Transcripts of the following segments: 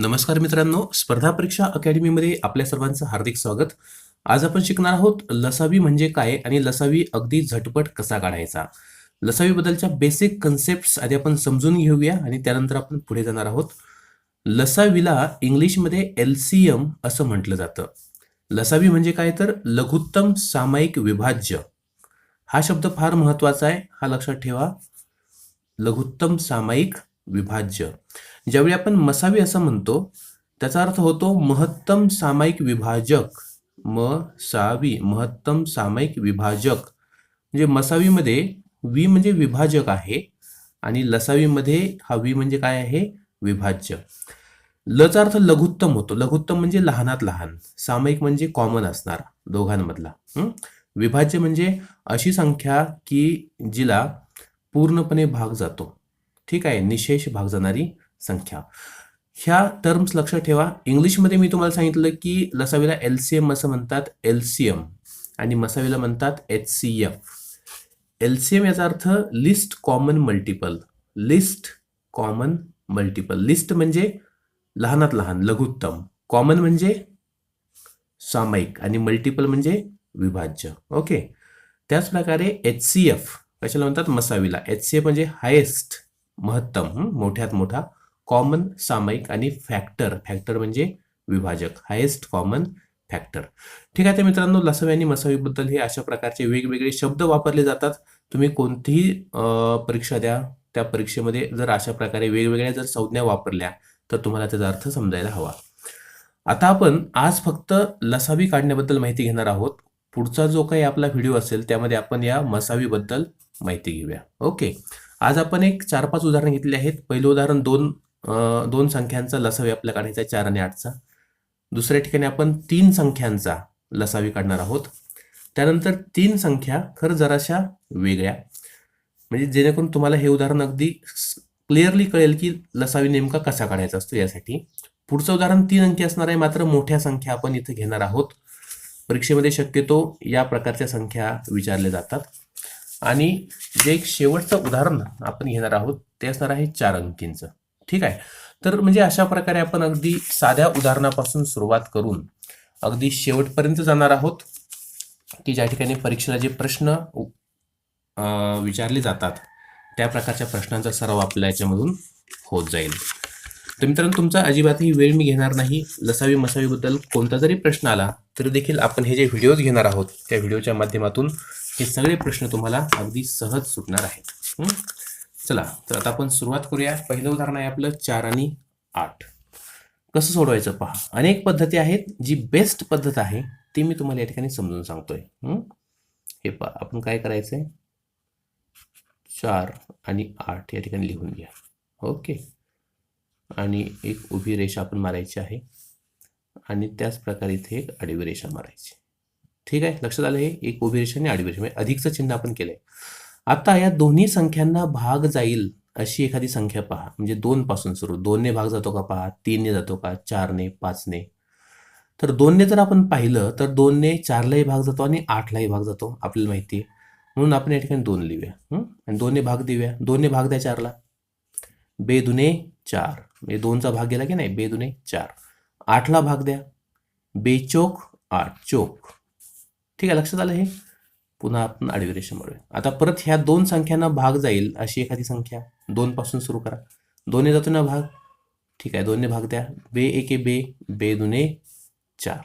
नमस्कार मित्रांनो स्पर्धा परीक्षा अकॅडमीमध्ये आपल्या सर्वांचं हार्दिक स्वागत. आज आपण शिकणार आहोत लसावी म्हणजे काय आणि लसावी अगदी झटपट कसा काढायचा? लसावीबद्दलच्या बेसिक कन्सेप्ट आधी आपण समजून घेऊया आणि त्यानंतर आपण पुढे जाणार आहोत. लसावीला इंग्लिशमध्ये एल सी एम असं म्हटलं जातं. लसावी म्हणजे काय तर? लघुत्तम सामायिक विभाज्य. हा शब्द फार महत्त्वाचा आहे हा लक्षात ठेवा. लघुत्तम सामायिक विभाज्य. ज्यावेळी आपण मसावी असं म्हणतो त्याचा अर्थ होतो महत्तम सामायिक विभाजक. मसावी महत्तम सामायिक विभाजक. म्हणजे मसावीमध्ये वी म्हणजे विभाजक आहे आणि लसावीमध्ये हा वी म्हणजे काय आहे? विभाज्य. लचा अर्थ लघुत्तम होतो. लघुत्तम म्हणजे लहानात लहान. सामायिक म्हणजे कॉमन असणार दोघांमधला. विभाज्य म्हणजे अशी संख्या की जिला पूर्णपणे भाग जातो. ठीक आहे? निशेष भाग जाणारी संख्या. ह्या टर्म्स लक्षात ठेवा. इंग्लिशमध्ये मी तुम्हाला सांगितलं की लसावीला एल सी एम असं म्हणतात. एल सी एम आणि मसावीला म्हणतात H C F L C M याचा अर्थ least common multiple least common multiple least म्हणजे लहानात लहान लघुत्तम. कॉमन म्हणजे सामायिक आणि मल्टिपल म्हणजे विभाज्य. ओके त्याच प्रकारे एच सी एफ कशाला म्हणतात? मसावीला. एच सी एफ म्हणजे हायेस्ट महत्तम मोठ्यात मोठा कॉमन सामायिक आणि फॅक्टर फॅक्टर म्हणजे विभाजक. हायेस्ट कॉमन फॅक्टर ठीक आहे तर मित्रांनो लसावी आणि मसावीबद्दल हे अशा प्रकारचे वेगवेगळे शब्द वापरले जातात. तुम्ही कोणतीही परीक्षा द्या. त्या परीक्षेमध्ये जर अशा प्रकारे वेगवेगळ्या जर संज्ञा वापरल्या तर तुम्हाला त्याचा अर्थ समजायला हवा. आता आपण आज फक्त लसावी काढण्याबद्दल माहिती घेणार आहोत. पुढचा जो काही आपला व्हिडिओ असेल त्यामध्ये आपण या मसावीबद्दल माहिती घेऊया. ओके. आज आपण एक चार पाच उदाहरण घेतले आहेत. पहिलं उदाहरण दोन दोन संख्यांचा लसावी आपल्या काढायचा आहे चार आणि आठचा. दुसऱ्या ठिकाणी आपण तीन संख्यांचा लसावी काढणार आहोत. त्यानंतर तीन संख्या खरं जराशा वेगळ्या. म्हणजे जेणेकरून तुम्हाला हे उदाहरण अगदी क्लिअरली कळेल की लसावी नेमका कसा काढायचा असतो यासाठी. पुढचं उदाहरण तीन अंकी असणार आहे मात्र मोठ्या संख्या आपण इथे घेणार आहोत. परीक्षेमध्ये शक्यतो या प्रकारच्या संख्या विचारल्या जातात. आणि जे एक शेवटचं उदाहरण आपण घेणार आहोत ते असणार आहे चार अंकींचं. ठीक आहे? तर म्हणजे अशा प्रकारे आपण अगदी साध्या उदाहरणापासून सुरुवात करून अगदी शेवटपर्यंत जाणार आहोत की ज्या ठिकाणी परीक्षेला जे प्रश्न विचारले जातात त्या प्रकारच्या प्रश्नांचा सराव आपल्या याच्यामधून होत जाईल. तर मित्रांनो तुमचा अजिबातही वेळ मी घेणार नाही. लसावी मसावीबद्दल कोणता जरी प्रश्न आला तरी देखील आपण हे जे व्हिडिओज घेणार आहोत त्या व्हिडिओच्या माध्यमातून हे सगळे प्रश्न तुम्हाला अगदी सहज सुटणार आहेत. चला तर आता आपण सुरुवात करूया. पहिलं उदाहरण आहे आपलं चार आणि आठ. कसं सोडवायचं पहा. अनेक पद्धती आहेत जी बेस्ट पद्धत आहे ती मी तुम्हाला या ठिकाणी समजून सांगतोय. हे? पहा आपण काय करायचंय? चार आणि आठ या ठिकाणी लिहून घ्या. ओके. आणि एक उभी रेषा आपण मारायची आहे. आणि त्याच प्रकारे इथे एक आडवी रेषा मारायची. ठीक आहे? लक्षात आलं हे? एक उभी रेषा आणि आडवी रेषा. म्हणजे अधिकचं चिन्ह आपण केलं आहे आता या दोन्ही संख्यांना भाग जाईल अशी एखादी संख्या पहा. म्हणजे दोन पासून सुरू. दोनने भाग जातो का पहा. तीनने जातो का. चारने पाचने. तर दोनने जर आपण पाहिलं तर दोनने चारलाही भाग जातो आणि आठलाही भाग जातो आपल्याला माहिती आहे. म्हणून आपण या ठिकाणी दोन लिहूया. आणि दोनने भाग देऊया. दोनने भाग द्या चारला. बे दुने चार. म्हणजे दोनचा भाग गेला की नाही? बे दुने चार. आठला भाग द्या. बेचोक आठ. चोक. ठीक आहे लक्षात आलं हे? पुन्हा आपण आडवी रेषा आता परत ह्या दोन संख्यांना भाग जाईल अशी एखादी संख्या. दोन पासून सुरू करा. दोन्ही जातो ना भाग? ठीक आहे दोन्ही भाग द्या. बे एके बे बे दुने चार.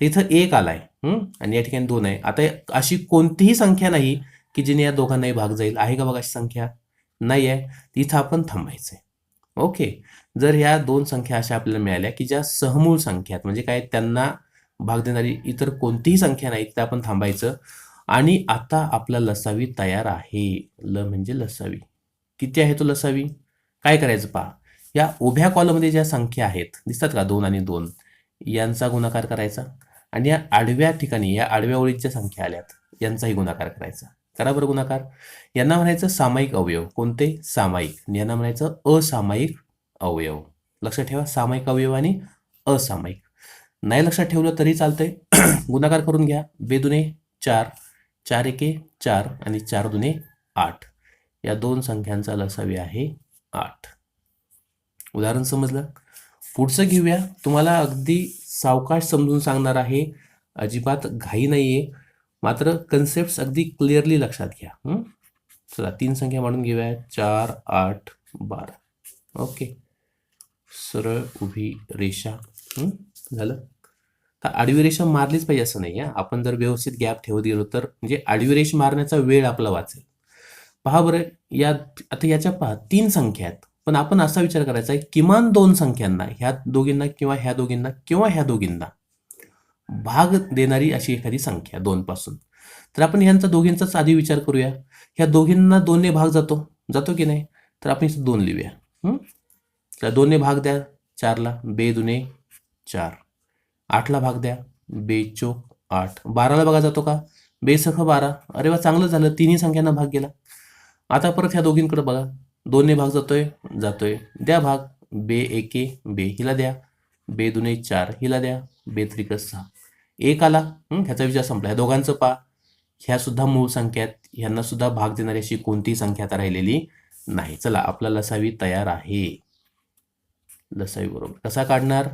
तर इथं एक आलाय आहे आणि या ठिकाणी दोन आहे. आता अशी कोणतीही संख्या नाही की जिने या दोघांनाही भाग जाईल. आहे का बघा अशी संख्या? नाही आहे. इथं आपण थांबायचंय. ओके. जर ह्या दोन संख्या अशा आपल्याला मिळाल्या की ज्या सहमूळ संख्या आहेत म्हणजे काय त्यांना भाग देणारी इतर कोणतीही संख्या नाही तर आपण थांबायचं. आणि आता आपला लसावी तयार आहे. ल म्हणजे लसावी. किती आहे तो लसावी? काय करायचं पहा. या उभ्या कॉलममध्ये ज्या संख्या आहेत दिसतात का? दोन आणि दोन. यांचा गुणाकार करायचा आणि या आडव्या ठिकाणी या आडव्या ओळीत ज्या संख्या आल्यात यांचाही गुणाकार करायचा. करा बरं गुणाकार. यांना म्हणायचं सामायिक अवयव. कोणते? सामायिक. आणि यांना म्हणायचं असामायिक अवयव. लक्षात ठेवा सामायिक अवयव आणि असामायिक. नाही लक्षात ठेवलं तरी चालतंय. गुणाकार करून घ्या. बेदुने चार. चार एके चार आणि चार दुने आठ. या दोन संख्यांचा लसावी आहे आठ. उदाहरण समजलं? पुढचं घेऊया. तुम्हाला अगदी सावकाश समजून सांगणार आहे. अजिबात घाई नाही आहे मात्र कन्सेप्ट अगदी क्लिअरली लक्षात घ्या. चला तीन संख्या मांडून घेऊया. चार आठ बारा. ओके. सरळ उभी रेषा. झालं? तर आडवी रेषा मारलीच पाहिजे असं नाही आहे आपण जर व्यवस्थित गॅप ठेवत गेलो तर म्हणजे आडवी रेष मारण्याचा वेळ आपला वाचेल. पहा बरं या आता याच्या पहा तीन संख्या आहेत. पण आपण असा विचार करायचा आहे किमान दोन संख्यांना ह्या दोघींना किंवा ह्या दोघींना किंवा ह्या दोघींना भाग देणारी अशी एखादी संख्या दोन पासून. तर आपण ह्यांचा दोघींचाच आधी विचार करूया. ह्या दोघींना दोनने भाग जातो. जातो की नाही? तर आपण इथं दोन लिहूया. तर दोनने भाग द्या. चारला बे दुने चार. आठला भाग द्या. बे चोक आठ. बाराला बघा जातो का? बेसख बारा. अरे वा चांगलं झालं. तिन्ही संख्यांना भाग गेला. आता परत ह्या दोघींकडे बघा. दोन्ही भाग जातोय जातोय. द्या भाग. बे एके बे हिला द्या. बे दुने चार हिला द्या. बे त्रिक सहा. एक आला. ह्याचा विचार संपला. ह्या दोघांचं पा ह्या सुद्धा मूळ संख्यात ह्यांना सुद्धा भाग देणारी अशी कोणतीही संख्या आता राहिलेली नाही. चला आपला लसावी तयार आहे. लसावी बरोबर. कसा काढणार?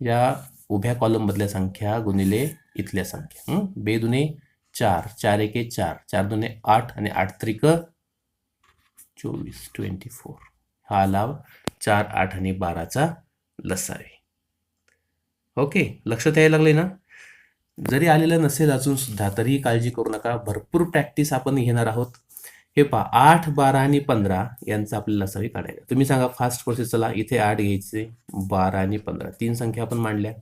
या उभ्या कॉलम मधल्या संख्या गुणिले इथल्या संख्या. बे दुने चार चार एके चार. चार दुने आठ आणि आठ त्रिक चोवीस ट्वेंटी फोर. हा लाभ चार आठ आणि बाराचा लसावे. ओके? लक्षात यायला लागले ना? जरी आलेलं नसेल अजून सुद्धा तरीही काळजी करू नका. भरपूर प्रॅक्टिस आपण घेणार आहोत. हे पहा आठ बारा आणि पंधरा यांचा आपल्याला लसावी काढायला तुम्ही सांगा फास्ट प्रोसेस चला इथे आठ घ्यायचे बारा आणि पंधरा. तीन संख्या आपण मांडल्या.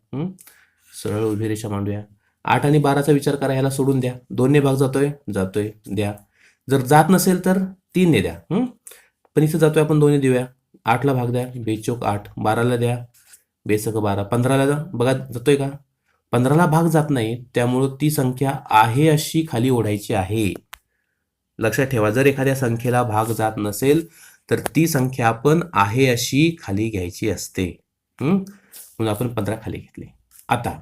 सरळ उभी रेषा मांडूया. आठ आणि बाराचा विचार करा ह्याला सोडून द्या. दोनने भाग जातोय? जातोय. द्या. जर जात नसेल तर तीनने द्या. पण इथे जातोय आपण दोन्ही देऊया. आठला भाग द्या बेचोक आठ. बाराला द्या बेसक बारा. पंधराला जा बघा जातोय का? पंधराला भाग जात नाही त्यामुळं ती संख्या आहे अशी खाली ओढायची आहे. लक्षात ठेवा जर एखाद्या संख्येला भाग जात नसेल तर ती संख्या आपण आहे अशी खाली घ्यायची असते. म्हणून आपण पंधरा खाली घेतले. आता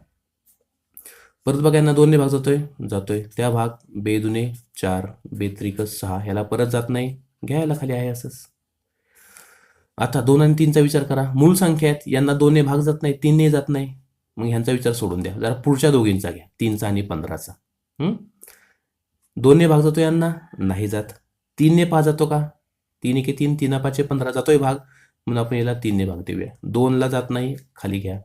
परत बघा यांना दोनने भाग जातोय जातोय. त्या भाग बे दुने चार बेत्रिक सहा ह्याला परत जात नाही. घ्यायला खाली आहे असंच. आता दोन आणि तीनचा विचार करा. मूळ संख्या आहेत यांना दोनने भाग जात नाही तीनने जात नाही. मग ह्यांचा विचार सोडून द्या. जरा पुढच्या दोघींचा घ्या तीनचा आणि पंधराचा. दोनने भाग जातो यांना? नाही जात. तीनने पाच जातो का? तीन एके तीन तीन पाचशे पंधरा जातोय भाग. म्हणून आपण याला तीनने भाग देऊया. दोनला जात नाही खाली घ्या.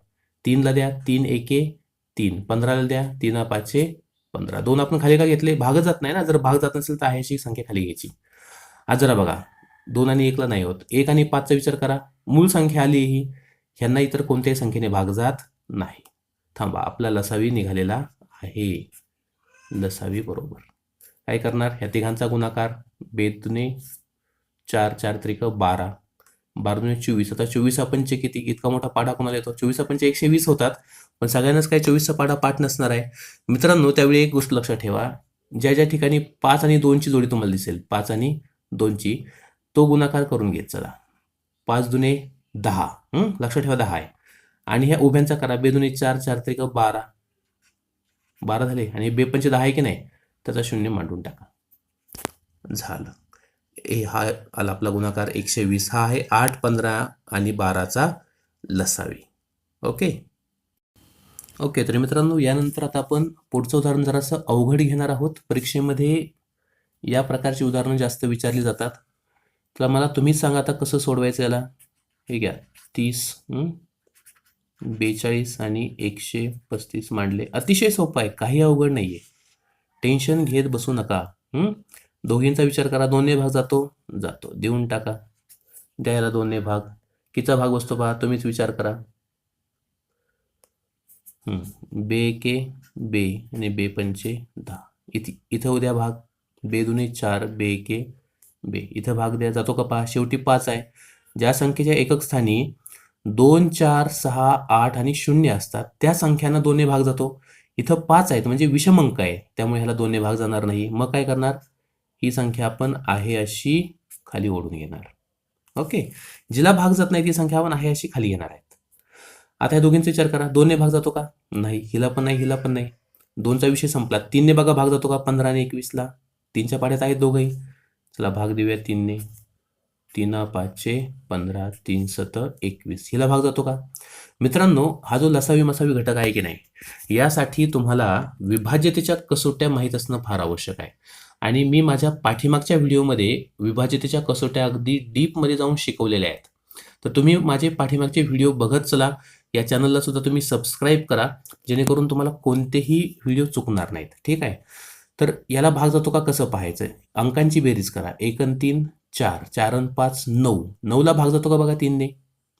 तीनला द्या तीन एके तीन. पंधराला द्या तीन पाचशे पंधरा. दोन आपण खाली का घेतले? भागच जात नाही ना. जर भाग जात नसेल तर आहे अशी संख्या खाली घ्यायची. आज जरा बघा. दोन आणि एकला नाही होत. एक आणि पाचचा विचार करा. मूळ संख्या आली ही. ह्यांना इतर कोणत्याही संख्येने भाग जात नाही. थांबा. आपला लसावी निघालेला आहे. लसावी बरोबर. काय करणार? ह्या तिघांचा गुणाकार. बेदुने चार चार त्रिक बारा. बारा दुने चोवीस. आता चोवीस पंच किती? इतका मोठा पाढा कोणाला येतो? चोवीस पंच एकशे वीस होतात. पण सगळ्यांनाच काय चोवीसचा पाढा पाठ नसणार आहे. मित्रांनो त्यावेळी एक गोष्ट लक्षात ठेवा. ज्या ज्या ठिकाणी पाच आणि दोनची जोडी तुम्हाला दिसेल पाच आणि दोनची तो गुणाकार करून घेत चला. पाच दुने दहा. लक्षात ठेवा दहा आहे. आणि ह्या उभ्यांचा करा. बेदुने चार चार त्रिक बारा. बारा झाले. आणि बेपंच दहा आहे की नाही? त्याचा शून्य मांडून टाका. झालं. ए हा आला आपला गुणाकार एकशे वीस. हा आहे आठ पंधरा आणि बाराचा लसावी. ओके? ओके तर मित्रांनो यानंतर आता आपण पुढचं उदाहरण जरासं अवघड घेणार आहोत. परीक्षेमध्ये या प्रकारची उदाहरणं जास्त विचारली जातात. तर मला तुम्हीच सांगा आता कसं सोडवायचं याला. हे घ्या. तीस बेचाळीस आणि एकशे पस्तीस मांडले. अतिशय सोपं आहे. काही अवघड नाही आहे टेन्शन घेत बसू नका. दोघींचा विचार करा. दोन्ही भाग जातो. जातो. देऊन टाका. द्यायला दोन्ही भाग. किचा भाग बसतो पहा. तुम्हीच विचार करा. बे के बे आणि बे पंचे दहा. इथे इथं उद्या भाग. बे दुने चार बे के बे. इथं भाग द्या. जातो का पहा. शेवटी पाच आहे. ज्या संख्येच्या एकक स्थानी दोन चार सहा आठ आणि शून्य असतात त्या संख्यांना दोन्ही भाग जातो. इथं पाच आहेत म्हणजे विषम अंक आहे. त्यामुळे ह्याला दोन्ही भाग जाणार नाही. मग काय करणार? ही संख्या आपण आहे अशी खाली ओढून घेणार. ओके? जिला भाग जात नाही ती संख्या आपण आहे अशी खाली घेणार आहेत. आता या दोघींचा विचार करा. दोनने भाग जातो का? नाही. हिला पण नाही हिला पण नाही. दोनचा विषय संपला. तीनने बघा भाग जातो का? पंधरा आणि एकवीसला. तीनच्या पाड्यात आहेत दोघंही. चला भाग देऊया तीनने. तीन पाचशे पंधरा तीन सत एकवीस हिला भाग जातो का? मित्रांनो हा जो लसावी मसावी घटक आहे की नाही यासाठी तुम्हाला विभाज्यतेच्या कसोट्या माहीत असणं फार आवश्यक आहे. आणि मी माझ्या पाठीमागच्या व्हिडिओमध्ये विभाज्यतेच्या कसोट्या अगदी डीपमध्ये जाऊन शिकवलेल्या आहेत. तर तुम्ही माझे पाठीमागचे व्हिडिओ बघत चला या चॅनलला सुद्धा तुम्ही सबस्क्राईब करा जेणेकरून तुम्हाला कोणतेही व्हिडिओ चुकणार नाहीत. ठीक आहे? तर याला भाग जातो का? कसं पाहायचं अंकांची बेरीज करा. एक तीन चार. चार अन पाच नऊ. नऊला भाग जातो का बघा तीनने?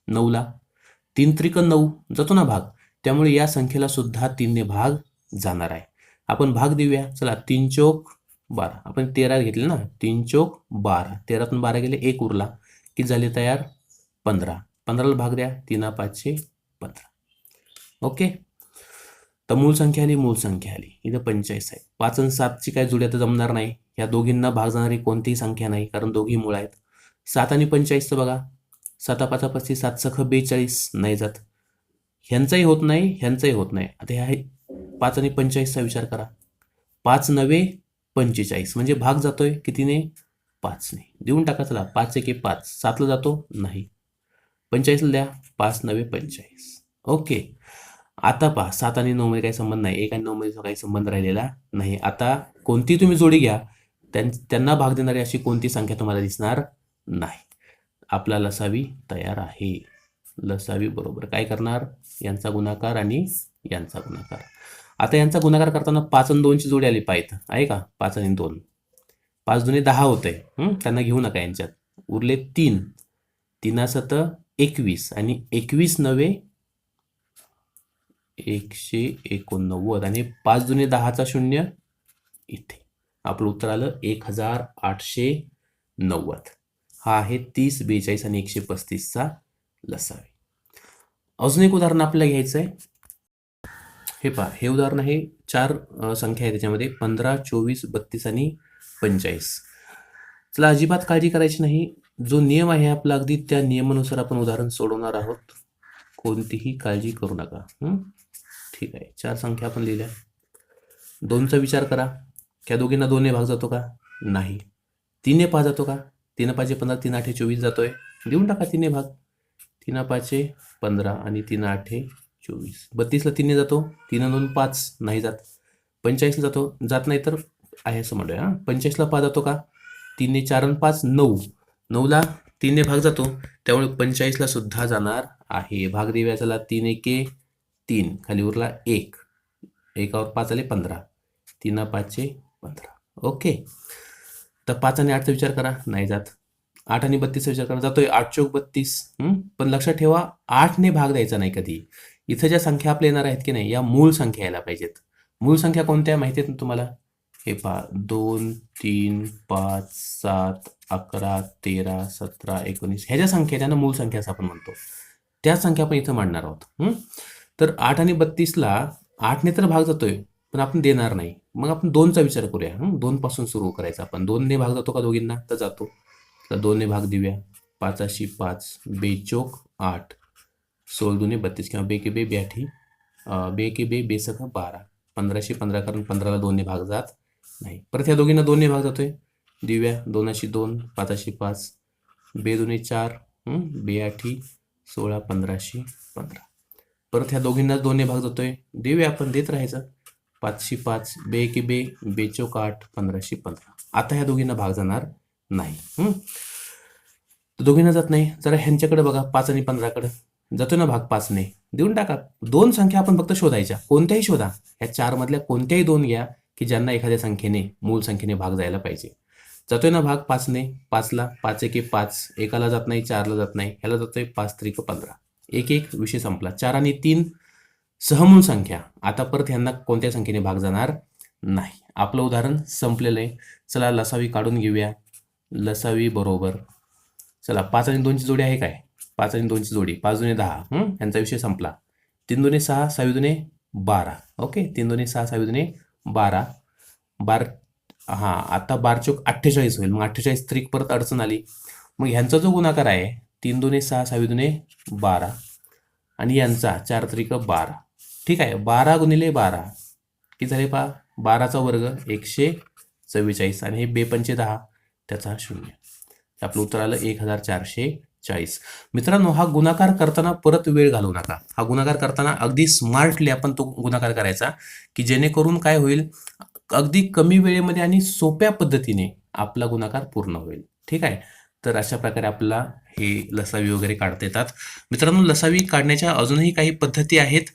नऊला. तीन त्रिक नऊ जातो ना भाग. त्यामुळे या संख्येला सुद्धा तीनने भाग जाणार आहे. आपण भाग देऊया. चला तीन चौक बारा. आपण तेरा घेतले ना? तीन चौक बारा. तेरातून बारा गेले एक उरला. की झाले तयार? पंधरा. पंधराला भाग द्या. तीना पाचशे पंधरा. ओके? तर मूळ संख्या आली मूळ संख्या आली. इथं पंचेचाळीस आहे. पाच आणि सातची काय जुड्या तर जमणार नाही. या दोघींना भाग जाणारी कोणतीही संख्या नाही कारण दोघी मूळ आहेत. सात आणि पंचेचाळीसचं बघा. साता पाचा पस्तीस सात सख बेचाळीस नाही जात. ह्यांचाही होत नाही ह्यांचाही होत नाही. आता ह्या आहे. पाच आणि पंचेचाळीसचा विचार करा. पाच नवे पंचेचाळीस. म्हणजे भाग जातोय कितीने? पाचने. देऊन टाका चला. पाच एके पाच. सातला जातो? नाही. पंचेचाळीसला द्या. पाच नवे पंचेचाळीस ओके. आता पहा सात आणि नऊ मध्ये काही संबंध नाही. एक आणि नऊ मध्ये काही संबंध राहिलेला नाही. आता कोणती तुम्ही जोडी घ्या त्यां त्यांना भाग देणारी अशी कोणती संख्या तुम्हाला दिसणार नाही. आपला लसावी तयार आहे. लसावी बरोबर काय करणार? यांचा गुणाकार आणि यांचा गुणाकार. आता यांचा गुणाकार करताना पाच आणि दोनची जोडी आली पाहिजे. आहे का? पाच आणि दोन. पाच दोन्ही दहा होते त्यांना घेऊ नका यांच्यात. उरले तीन. तीनासत एकवीस आणि एकवीस नवे एकशे एकोणनव्वद आणि पाच जुने दहाचा शून्य इथे. आपलं उत्तर आलं एक हजार आठशे नव्वद. हा आहे तीस बेचाळीस आणि एकशे पस्तीसचा लसावी. अजून एक उदाहरण आपल्याला घ्यायचं आहे हे पहा हे उदाहरण आहे चार संख्या आहे त्याच्यामध्ये पंधरा चोवीस बत्तीस आणि पंचेचाळीस चला अजिबात काळजी करायची नाही. जो नियम आहे आपला अगदी त्या नियमानुसार आपण उदाहरण सोडवणार आहोत. कोणतीही काळजी करू नका. हम्म ठीक आहे. चार संख्या आपण लिहिल्या. दोनचा विचार करा. त्या दोघींना दोनने भाग जातो का? नाही. तीनने पाच जातो का? तीन पाचशे पंधरा तीन आठे चोवीस जातोय. देऊन टाका तीनने भाग. तीन पाचशे पंधरा आणि तीन आठे चोवीस. बत्तीसला तीनने जातो. तीन दोन पाच नाही जात. पंचेचाळीसला जातो. जात नाही तर आहे असं म्हणूया हां. पंचेचाळीसला पाच जातो का? तीनने चार आणि पाच नऊ. नऊला तीनने भाग जातो. त्यामुळे पंचेचाळीसला सुद्धा जाणार आहे. भाग देऊया तीन एके तीन खाली उरला एक. एकावर पाच आले पंधरा. तीन पाचशे पंधरा. ओके. तर पाच आणि आठचा विचार करा. नाही जात. आठ आणि बत्तीसचा विचार करा. जातोय. आठ चौक बत्तीस. पण लक्षात ठेवा आठने भाग द्यायचा नाही कधी. इथं ज्या संख्या आपल्या येणार आहेत की नाही या मूळ संख्या यायला पाहिजेत. मूळ संख्या कोणत्या माहिती आहेत ना तुम्हाला? हे पहा. दोन तीन पाच सात अकरा तेरा सतरा एकोणीस. ह्या ज्या संख्या आहेत त्यांना मूळ संख्या असं आपण म्हणतो. त्या संख्या आपण इथं मांडणार आहोत. तर आठ आणि बत्तीसला आठने तर भाग जातोय पण आपण देणार नाही. मग आपण दोनचा विचार करूया दोन पासून सुरू करायचा आपण. दोनने भाग जातो का दोघींना? तर जातो. तर दोनने भाग देऊया. पाचाशी पाच बेचोक आठ. सोळ दुने बत्तीस किंवा बे के बे ब्याठी. बे के बे बेसक बारा. पंधराशे पंधरा कारण पंधराला दोनने भाग जात नाही. परत ह्या दोघींना दोनने भाग जातोय. दिव्या दोनाशी दोन पाचाशी पाच. बे दोन्ही चार बेआठी बे आठी सोळा पंधराशे पंधरा. परत ह्या दोघींना दोन्ही भाग जातोय. देऊया आपण देत राहायचं. पाचशे पाच बे की बे बेचोक आठ पंधराशे पंधरा. आता ह्या दोघींना भाग जाणार नाही. दोघींना जात नाही. जरा ह्यांच्याकडे बघा पाच आणि पंधराकडे. जातो ना भाग पाचने. देऊन टाका. दोन संख्या आपण फक्त शोधायच्या. कोणत्याही शोधा. ह्या चार मधल्या कोणत्याही दोन घ्या की ज्यांना एखाद्या संख्येने मूळ संख्येने भाग जायला पाहिजे. जातोय ना भाग पाचने. पाचला पाच एके पाच. एकाला जात नाही चारला जात नाही. ह्याला जातोय पाच त्रिक पंधरा. एक एक विषय संपला. चार आणि तीन सहमूल संख्या. आता परत ह्यांना कोणत्या संख्येने भाग जाणार नाही. आपलं उदाहरण संपलेलं आहे. चला लसावी काढून घेऊया. लसावी बरोबर. चला पाच आणि दोनची जोडी आहे काय? पाच आणि दोनची जोडी. पाच दुने दहा. यांचा विषय संपला. तीन दोन्ही सहा सहावी दुने बारा. ओके? तीन दोन्ही सहा सहावी दुने बारा. बार हां आता बार चौक अठ्ठेचाळीस होईल. मग अठ्ठेचाळीस त्रिक परत अडचण आली. मग ह्यांचा जो गुणाकार आहे तीन दोने सहा सहावी दुने बारा. आणि यांचा चार त्रिक बारा. ठीक आहे? बारा गुणिले बारा. किती झाले पहा? बाराचा वर्ग एकशे चव्वेचाळीस आणि हे बेपंचे दहा त्याचा शून्य. आपलं उत्तर आलं एक हजार चारशे चाळीस. मित्रांनो हा गुणाकार करताना परत वेळ घालवू नका. हा गुणाकार करताना अगदी स्मार्टली आपण तो गुणाकार करायचा की जेणेकरून काय होईल? अगदी कमी वेळेमध्ये आणि सोप्या पद्धतीने आपला गुणाकार पूर्ण होईल. ठीक आहे? तर अशा प्रकारे आपला हे लसावी वगैरे काढता येतात. मित्रांनो लसावी काढण्याच्या अजूनही काही पद्धती आहेत.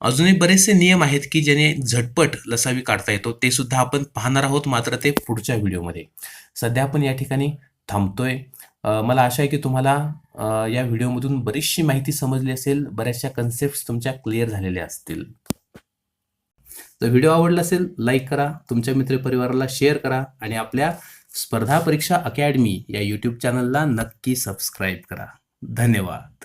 अजूनही बरेचसे नियम आहेत की ज्याने झटपट लसावी काढता येतो. ते सुद्धा आपण पाहणार आहोत मात्र ते पुढच्या व्हिडिओमध्ये. सध्या आपण या ठिकाणी थांबतोय. मला आशा आहे की तुम्हाला या व्हिडिओमधून बरीचशी माहिती समजली असेल. बऱ्याचशा कन्सेप्ट तुमच्या क्लिअर झालेल्या असतील. तर व्हिडिओ आवडला असेल लाईक करा. तुमच्या मित्रपरिवाराला शेअर करा. आणि आपल्या स्पर्धा परीक्षा अकॅडमी या यूट्यूब चॅनलला नक्की सबस्क्राईब करा. धन्यवाद.